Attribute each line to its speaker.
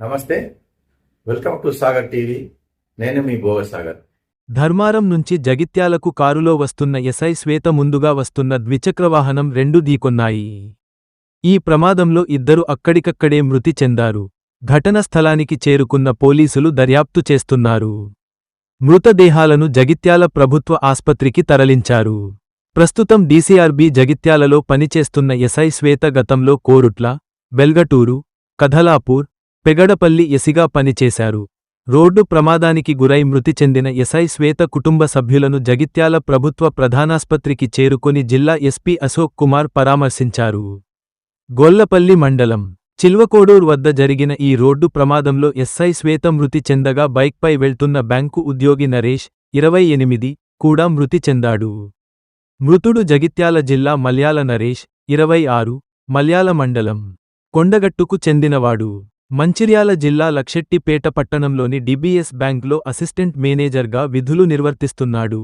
Speaker 1: నమస్తే. Welcome to Sagar TV. నేను మీ భోగ సాగర్.
Speaker 2: ధర్మారం నుంచి జగిత్యాలకు కారులో వస్తున్న ఎస్ఐ శ్వేత ముందుగా వస్తున్న ద్విచక్రవాహనం రెండు ఢీకొన్నాయి. ఈ ప్రమాదంలో ఇద్దరు అక్కడికక్కడే మృతి చెందారు. ఘటన స్థలానికి చేరుకున్న పోలీసులు దర్యాప్తు చేస్తున్నారు. మృతదేహాలను జగిత్యాల ప్రభుత్వ ఆస్పత్రికి తరలించారు. ప్రస్తుతం డీసీఆర్బీ జగిత్యాలలో పనిచేస్తున్న ఎస్ఐ శ్వేత గతంలో కోరుట్ల బెల్గటూరు కథలాపూర్ పెగడపల్లి ఎసిగా పనిచేశారు. రోడ్డు ప్రమాదానికి గురై మృతి చెందిన ఎస్ఐ శ్వేత కుటుంబ సభ్యులను జగిత్యాల ప్రభుత్వ ప్రధానాస్పత్రికి చేరుకొని జిల్లా ఎస్పీ అశోక్ కుమార్ పరామర్శించారు. గొల్లపల్లి మండలం చిల్వకోడూర్ వద్ద జరిగిన ఈ రోడ్డు ప్రమాదంలో ఎస్ఐ శ్వేత మృతి చెందగా బైక్పై వెళ్తున్న బ్యాంకు ఉద్యోగి నరేష్ ఇరవై ఎనిమిది కూడా మృతి చెందాడు. మృతుడు జగిత్యాల జిల్లా మల్యాల నరేష్ ఇరవై ఆరు మల్యాల మండలం కొండగట్టుకు చెందినవాడు. మంచిర్యాల జిల్లా లక్షెట్టిపేట పట్టణంలోని డిబిఎస్ బ్యాంక్లో అసిస్టెంట్ మేనేజర్గా విధులు నిర్వర్తిస్తున్నాడు.